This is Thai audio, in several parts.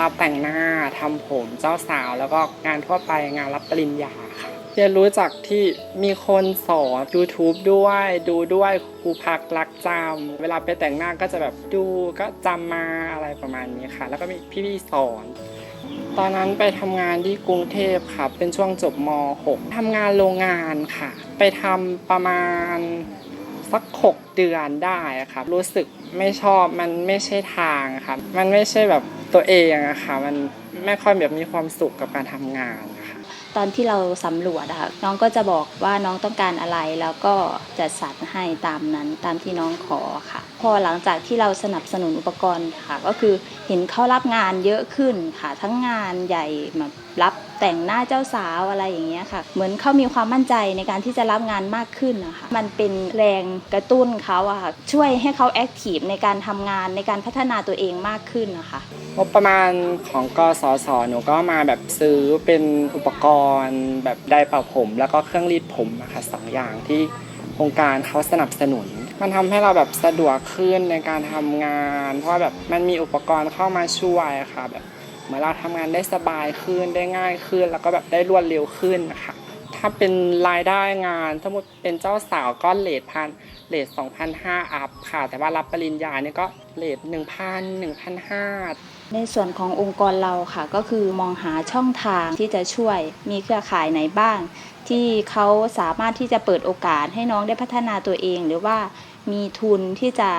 รับแต่งหน้าทำผมเจ้าสาว แล้วก็งานทั่วไปงานรับปริญญาค่ะเรียนรู้จากที่มีคนสอน YouTube ด้วย ดูด้วยครูพักรักจำเวลาไปแต่งหน้าก็จะแบบดูก็จำมาอะไรประมาณนี้ค่ะ แล้วก็มีพี่ๆสอนตอนนั้นไปทำงานที่กรุงเทพค่ะ เป็นช่วงจบม .6 ทำงานโรงงานค่ะ ไปทำประมาณสัก 6 เดือนได้ค่ะ รู้สึกไม่ชอบมันไม่ใช่ทางค่ะ มันไม่ใช่แบบ ตัวเองอะค่ะมันไม่ค่อยแบบมีความสุขกับการทำงานค่ะตอนที่เราสำรวจอะค่ะน้องก็จะบอกว่าน้องต้องการอะไรแล้วก็จัดสรรให้ตามนั้นตามที่น้องขอค่ะ พอหลังจากที่เราสนับสนุนอุปกรณ์ค่ะ ก็คือเห็นเขารับงานเยอะขึ้นค่ะ ทั้งงานใหญ่มารับ แต่งหน้าเจ้าสาวอะไรอย่างเงี้ยค่ะ เหมือนเขามีความมั่นใจในการที่จะรับงานมากขึ้นนะคะมันเป็นแรงกระตุ้นเขาอะค่ะช่วยให้เขาแอคทีฟในการทำงานในการพัฒนาตัวเองมากขึ้นนะคะงบประมาณของกสศหนูก็มาแบบซื้อเป็นอุปกรณ์ แบบไดร์เป่าผม แล้วก็เครื่องรีดผมอะคะสองอย่างที่โครงการเขาสนับสนุน มันทำให้เราแบบสะดวกขึ้นในการทำงาน เพราะแบบมันมีอุปกรณ์เข้ามาช่วยอะค่ะแบบ เหมือนเราทำงานได้สบายขึ้นได้ง่ายขึ้น แล้วก็แบบได้รวดเร็วขึ้นนะคะถ้าเป็นรายได้งานสมมติเป็นเจ้าสาวก็เลทพันเลท2,500อัพค่ะ แต่ว่ารับปริญญาเนี่ยก็เลท1,000 1,500ในส่วนขององค์กรเราค่ะก็คือมองหาช่องทางที่จะช่วยมีเครือข่ายไหนบ้าง ที่เขาสามารถที่จะเปิดโอกาสให้น้องได้พัฒนาตัวเอง หรือว่ามีทุนที่จะ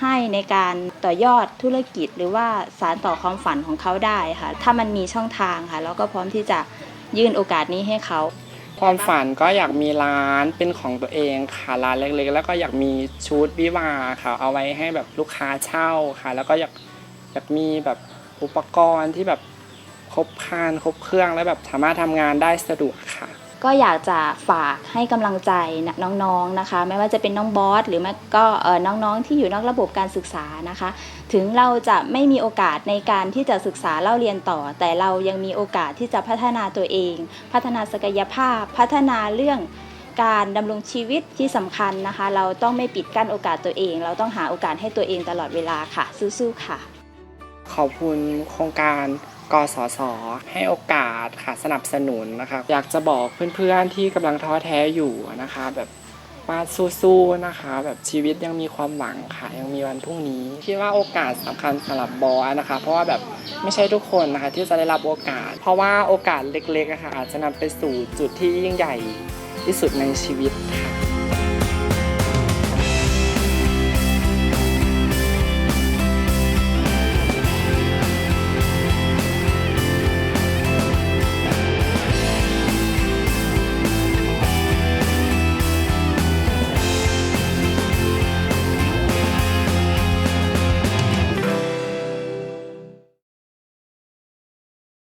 ให้ในการต่อยอดธุรกิจ หรือว่าสารต่อความฝันของเขาได้ค่ะ ถ้ามันมีช่องทางค่ะ เราก็พร้อมที่จะยื่นโอกาสนี้ให้เขาความฝันก็อยากมีร้านเป็นของตัวเองค่ะร้านเล็กๆ แล้วก็อยากมีชุดวิวาค่ะ เอาไว้ให้แบบลูกค้าเช่าค่ะ แล้วก็อยากอยากมีแบบอุปกรณ์ที่แบบครบครันครบเครื่องแล้วแบบสามารถทำงานได้สะดวกค่ะ ก็อยากจะฝากให้กำลังใจน้องๆนะคะ ไม่ว่าจะเป็นน้องบอสหรือไม่ก็น้องๆที่อยู่นอกระบบการศึกษานะคะ ถึงเราจะไม่มีโอกาสในการที่จะศึกษาเล่าเรียนต่อ แต่เรายังมีโอกาสที่จะพัฒนาตัวเอง พัฒนาศักยภาพ พัฒนาเรื่องการดำรงชีวิตที่สำคัญนะคะ เราต้องไม่ปิดกั้นโอกาสตัวเอง เราต้องหาโอกาสให้ตัวเองตลอดเวลาค่ะสู้ๆค่ะ ขอบคุณโครงการ กสศให้โอกาสค่ะสนับสนุนนะคะอยากจะบอกเพื่อนๆที่กำลังท้อแท้อยู่นะคะ แบบว่าสู้ๆนะคะ แบบชีวิตยังมีความหวังค่ะ ยังมีวันพรุ่งนี้คิดว่าโอกาสสำคัญสำหรับบอสนะคะ เพราะว่าแบบไม่ใช่ทุกคนนะคะ ที่จะได้รับโอกาส เพราะว่าโอกาสเล็กๆะค่ะอาจจะนำไปสู่จุดที่ยิ่งใหญ่ที่สุดในชีวิตค่ะ